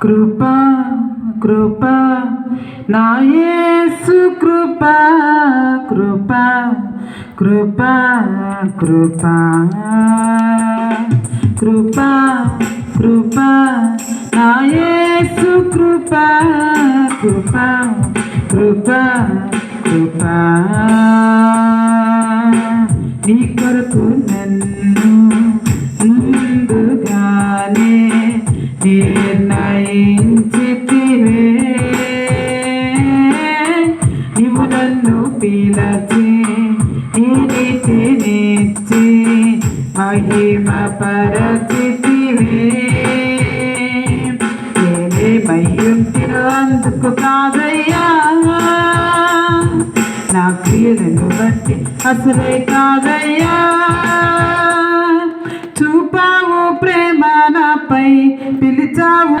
కృప కృప నా యేసు కృప కృప కృప కృప కృప కృపా నా యేసు కృప కృప కృపా కృపా. నీ కొరకు నన్ను నీ నీతినిచ్చి మహిమ పరచితివే నేనేమయ్యుంటినో అందుకు కాదయ్యా. నా క్రియలను బట్టి అసలే కాదయ్యా. చూపావు ప్రేమ నాపై పిలిచావు.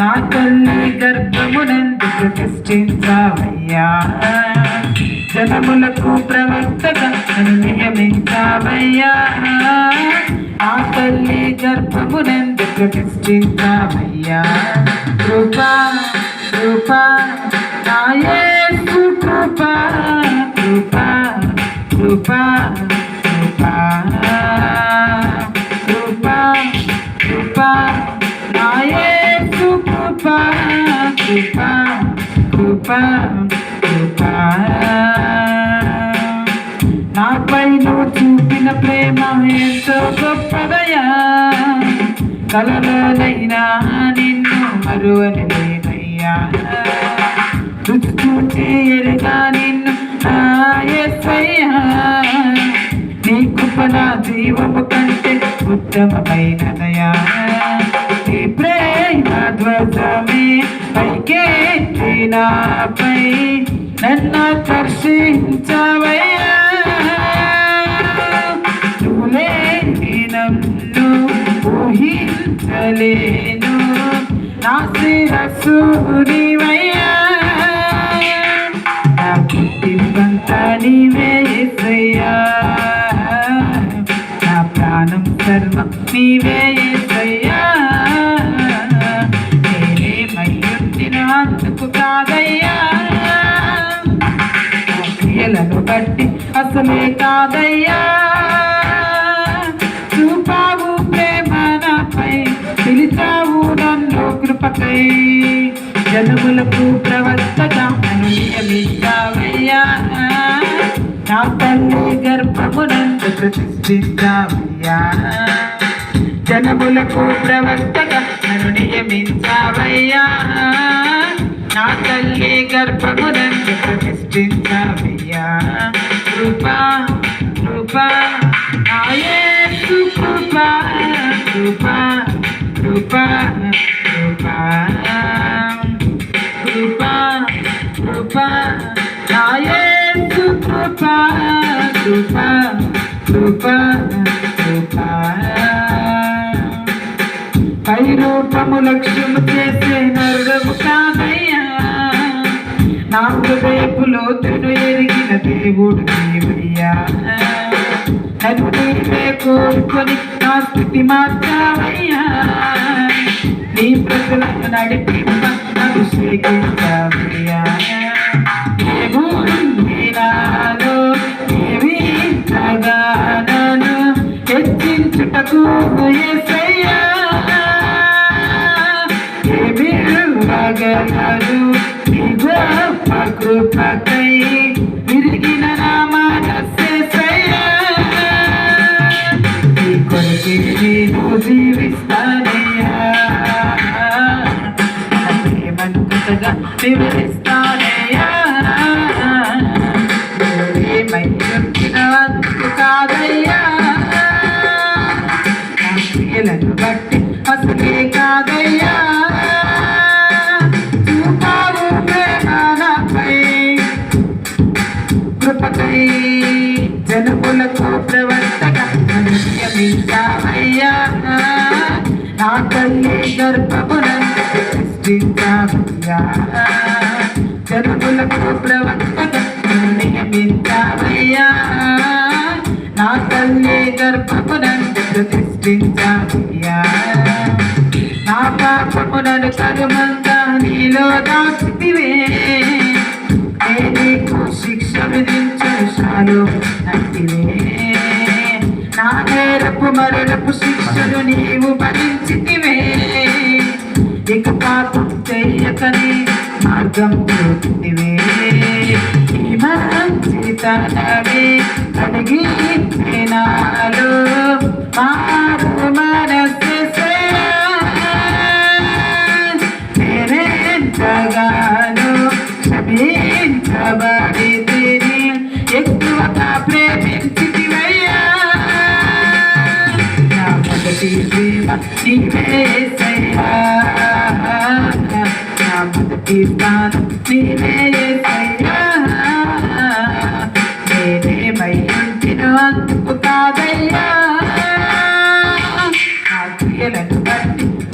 నా తల్లి గర్భమునందు సృష్టించావయ్యా జనములకు ప్రవర్తన నియమించావయ్యా ఆ తల్లి గర్భమునందు సృష్టించావయ్యా కృపా కృపా నా నాపై నువ్వు చూపిన ప్రేమ ఎంతో గొప్పదయా కలలోనైనా నిన్ను మరువని లేదయ్యా రుచి చూచే ఎరుగా నిన్ను నీ కృప నా జీవము కంటే ఉత్తమమైనదయా ఆకర్షించవయ్యా నువ్వు నన్ను ఊహించలేను. నా శిరస్సు నీవయ్యా. నా పుట్టిందంతా నీవే యేసయ్యా నా ప్రాణం సర్వం నీవే క్రియలను బట్టి అసలే కాదయ్యా. చూపావు ప్రేమ నాపై పిలిచావు నన్ను కృపకై. జనములకు ప్రవర్తగా నన్ను నియమించావయ్యా నా తల్లి గర్భమునందు ప్రతిష్ఠిస్తావయ్యా. జనములకు ప్రవర్తగా నన్ను నియమించావయ్యా నా తల్లి గర్భమునందు ప్రతిష్ఠించావయ్యా కృపా కృపా నా యేసు కృపా కృపా కృపా కృపా. కృపా కృపా నా యేసు కృపా కృపా కృపా కృపా. పై రూపము లక్ష్యము చేసే నరుడము కాదయ్యా. నా హృదయపు లోతును ఎరిగి దేవుడు నీవయ్యా నన్ను నీవే కోరుకొని నా స్థితి మార్చావయ్యా నీ ప్రజలను నడిపింప అభిషేకించావయ్యా ఏముంది నాలో ఏమీ ప్రగానను హెచ్చించుటకు యేసయ్యా ఏమీ ఇవ్వగలరు ఈ కృపకై విరిగిన నా మనస్సేసయ్యా నేను జీవిస్తానయ్యా. తల్లి గర్భమునందు సృష్టించావయ్యా. జనములకు నా తల్లి గర్భమునందు ప్రతిష్ఠించావయ్యా నా పాపము నన్ను నీలో దాచితివే. ఏ శిక్ష విధించను చాలు అంటివే తప్పు మరణపు శిక్షను నీవు భరించితివే. ఇక పాపం చెయ్యకని మార్గం చూపితివే ఈ మంచి తనవే అడిగి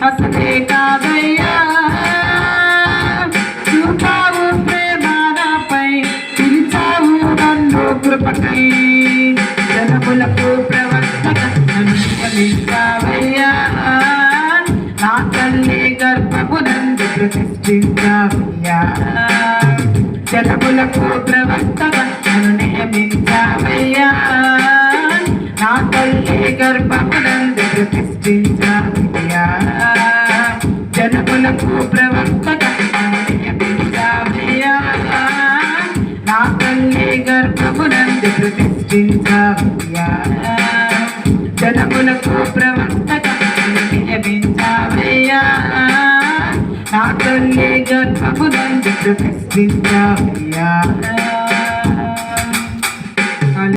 అసలే కాదయ్యా చూపావు ప్రేమ నాపై పిలిచావు నన్ను కృపకై జనములకు ప్రవర్తక నన్ను నా తల్లి గర్భమునందు ప్రతిష్ఠించావయ్యా. జనములకు ప్రవర్తక నియమించావయ్యా నా తల్లి గర్భమునందు ప్రతిష్ఠించావయ్యా జనములకు ప్రవర్తక నియమించావయ్యా నా తల్లి గర్భమునందు ప్రతిష్ఠించావయ్యా జనములకు ప్రవర్తక నియమించావయ్యా నా తల్లి గర్భమునందు Just fix me now, yeah.